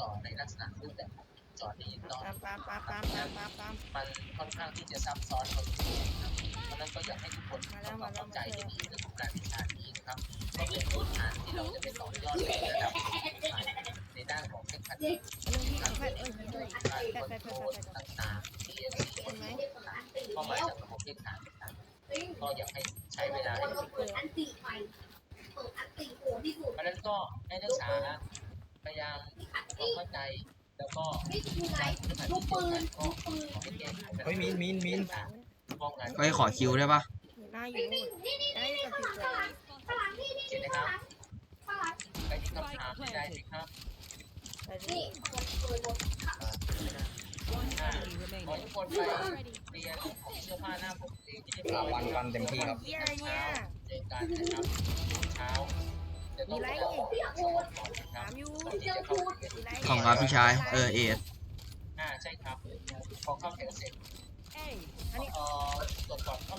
ต่อในลักษณะรูปแบบของจอดิจิตอลตามตามตามตามตามตามตามมันค่อนข้างที่จะซับซ้อนพอสมควรครับเพราะฉะนั้นก็อยากให้ทุกคนทำความเข้าใจให้ดีเรื่องของการวิชานี้นะครับก็เป็นพื้นฐานที่เราจะไปต่อยอดในระดับในด้านของเทคนิคเรื่องที่สำคัญเออเฮ้ยการแปคดอนแปดโทแปดรแปดต่างๆที่จะมีคนเข้ามาจากระบบเทคนิคต่างๆก็อยากให้ใช้เวลาให้ดีเปิดอันติใหม่เปิดอันติโหดที่สุดเพราะฉะนั้นก็ให้นักศึกษา พยายามทำเข้าใจ แล้วก็นี่คือไงลูกปืนลูกปืนขอให้เก่งเฮ้ยมินมินมินป้องกันเฮ้ยขอคิวได้ปะหน้าอยู่นู่นนี่นี่ไอ้กับติดเลยข้างหลังนี่นี่เห็นไหมครับใครที่คำถามไม่ได้ไหมครับแต่นี่นี่เปิดเปิดหมดอ่าขอทุกคนไปเรียนของเสื้อผ้าหน้าผมเองที่ได้อ่าวันวันเต็มที่ครับเหี้ยอะไรเนี่ยเจอกันนะครับเช้าจะต้องไปเอาของสมุดก่อนนะคถารับม ของครับพี่ชาย เออเอสอ่าใช่ครับพอเข้าแถวเสร็จ